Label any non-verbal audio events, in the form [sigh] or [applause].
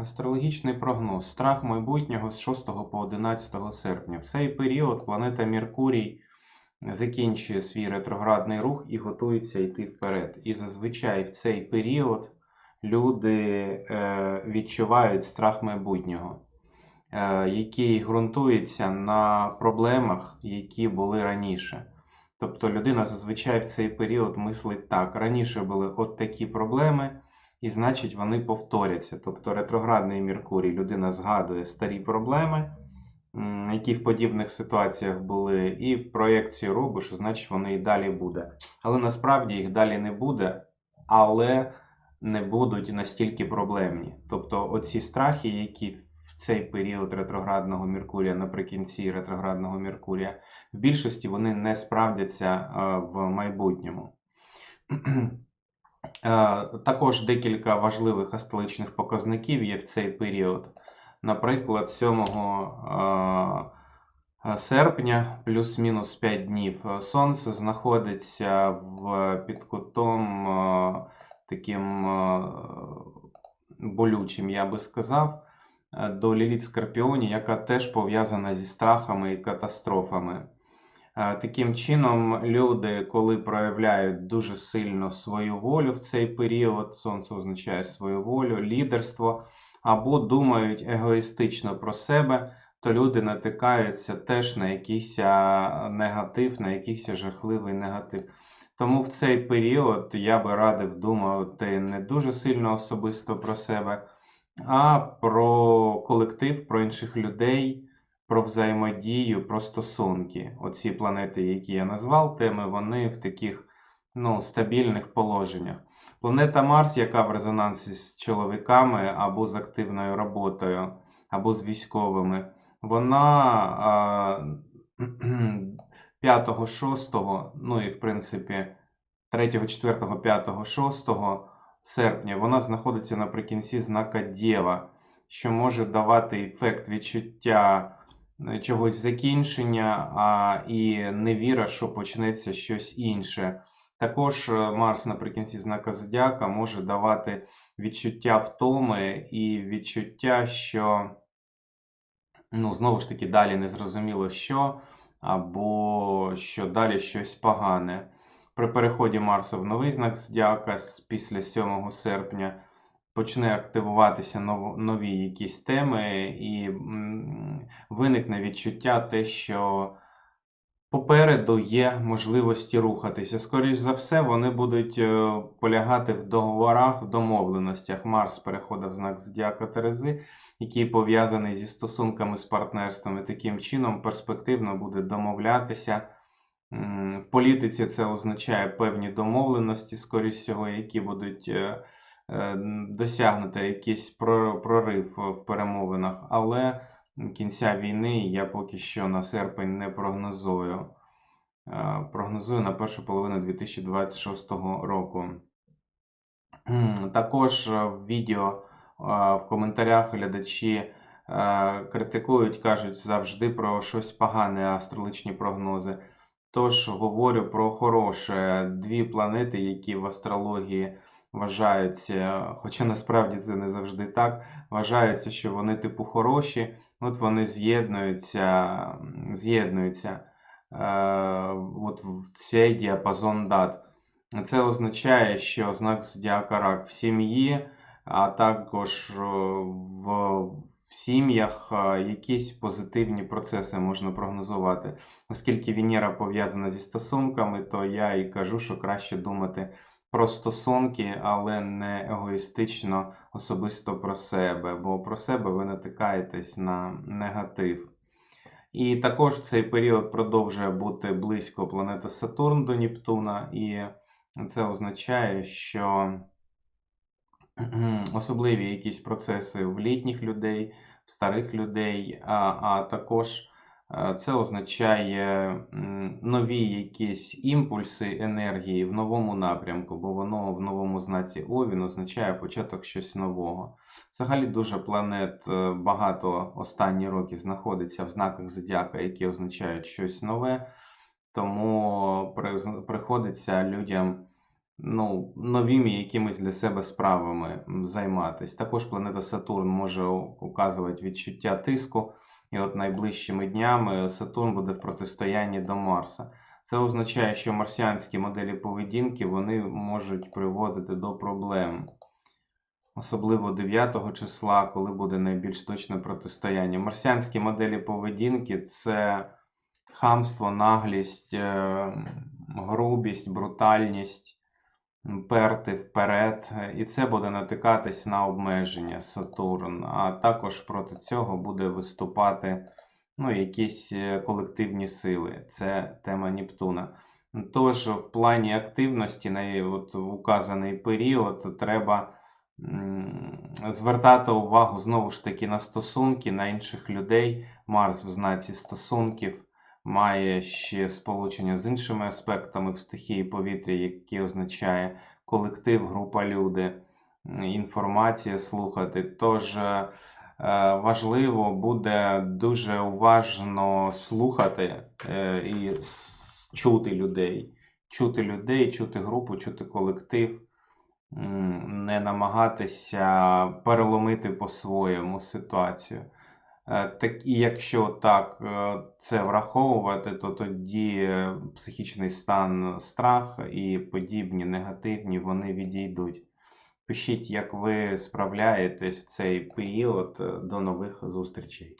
Астрологічний прогноз. Страх майбутнього з 6 по 11 серпня. В цей період планета Меркурій закінчує свій ретроградний рух і готується йти вперед. І зазвичай в цей період люди е, відчувають страх майбутнього, е, який ґрунтується на проблемах, які були раніше. Тобто людина зазвичай в цей період мислить так: раніше були от такі проблеми і значить вони повторяться. Тобто ретроградний Меркурій людина згадує старі проблеми, які в подібних ситуаціях були, і проєкцію робить, що значить вони і далі буде. Але насправді їх далі не буде, але не будуть настільки проблемні. Тобто оці страхи, які в цей період ретроградного Меркурія, наприкінці ретроградного Меркурія, в більшості вони не справдяться е, в майбутньому. [clears throat] Е, Також декілька важливих астрологічних показників є в цей період. Наприклад, 7 е, серпня, плюс-мінус 5 днів, е, Сонце знаходиться в під кутом таким болючим, я би сказав, до Ліліт Скорпіоні, яка теж пов'язана зі страхами і катастрофами. Е, Таким чином, люди, коли проявляють дуже сильно свою волю в цей період, сонце означає свою волю, лідерство, або думають егоїстично про себе, то люди натикаються теж на якийсь негатив, на якийсь жахливий негатив. Тому в цей період я би радив думати не дуже сильно особисто про себе, а про колектив, про інших людей про взаємодію, про стосунки. Оці планети, які я назвав, теми, вони в таких ну, стабільних положеннях. Планета Марс, яка в резонансі з чоловіками або з активною роботою, або з військовими, вона 5, 6, [clears throat] ну і в принципі 3, 4, 5, 6 серпня вона знаходиться наприкінці знака Дєва, що може давати ефект відчуття чогось закінчення, а і невіра, що почнеться щось інше. Також е, Марс наприкінці знака Зодіака може давати відчуття втоми і відчуття, що ну, знову ж таки далі не зрозуміло що, або що далі щось погане. При переході Марса в новий знак Зодіака після 7 серпня почне активуватися нов- нові якісь теми, і виникне відчуття те, що попереду є можливості рухатися. Скоріш за все, вони будуть е, полягати в договорах, в домовленостях. Марс переходить в знак Зодіака Терези, який пов'язаний зі стосунками з партнерством, і таким чином перспективно буде домовлятися. В політиці це означає певні домовленості, скоріш всього, які будуть е, досягнути якийсь прорив в перемовинах, але кінця війни я поки що на серпень не прогнозую. Е, Прогнозую на першу половину 2026 року. Також е, в відео е, в коментарях глядачі е, критикують, кажуть завжди про щось погане, астрологічні прогнози. Тож говорю про хороше. Дві планети, які в астрології вважаються, хоча насправді це не завжди так, вважаються, що вони типу хороші, от вони з'єднуються, з'єднуються е, от в цей діапазон дат. Це означає, що знак зодіака рак в сім'ї, а також е, в, в сім'ях е, якісь позитивні процеси можна прогнозувати. Оскільки Венера пов'язана зі стосунками, то я і кажу, що краще думати про стосунки, але не егоїстично особисто про себе, бо про себе ви натикаєтесь на негатив. І також в цей період продовжує бути близько планета Сатурн до Нептуна, і це означає, що [clears throat] особливі якісь процеси в літніх людей, в старих людей, а, а також це означає нові якісь імпульси енергії в новому напрямку, бо воно в новому знаці Овін означає початок щось нового. Взагалі дуже планет е, багато останні роки знаходиться в знаках зодіака, які означають щось нове. Тому приходиться людям ну, новими якимись для себе справами м, займатись. Також планета Сатурн може указувати відчуття тиску, і от найближчими днями Сатурн буде в протистоянні до Марса. Це означає, що марсіанські моделі поведінки вони можуть приводити до проблем. Особливо 9 числа, коли буде найбільш точне протистояння. Марсіанські моделі поведінки це хамство, наглість, е, грубість, брутальність, перти вперед. І це буде натикатись на обмеження Сатурн. А також проти цього буде виступати ну, якісь е, колективні сили. Це тема Нептуна. Тож, в плані активності на от, указаний період треба звертати увагу знову ж таки на стосунки, на інших людей. Марс в знаці стосунків має ще сполучення з іншими аспектами в стихії повітря, які означає колектив, група люди, інформація слухати. Тож е, е, важливо буде дуже уважно слухати е, і чути людей. Чути людей, чути групу, чути колектив, не намагатися переломити по-своєму ситуацію. Е, Так, і якщо так е, це враховувати, то тоді е, психічний стан, страх і подібні негативні вони відійдуть. Пишіть, як ви справляєтесь в цей період. До нових зустрічей.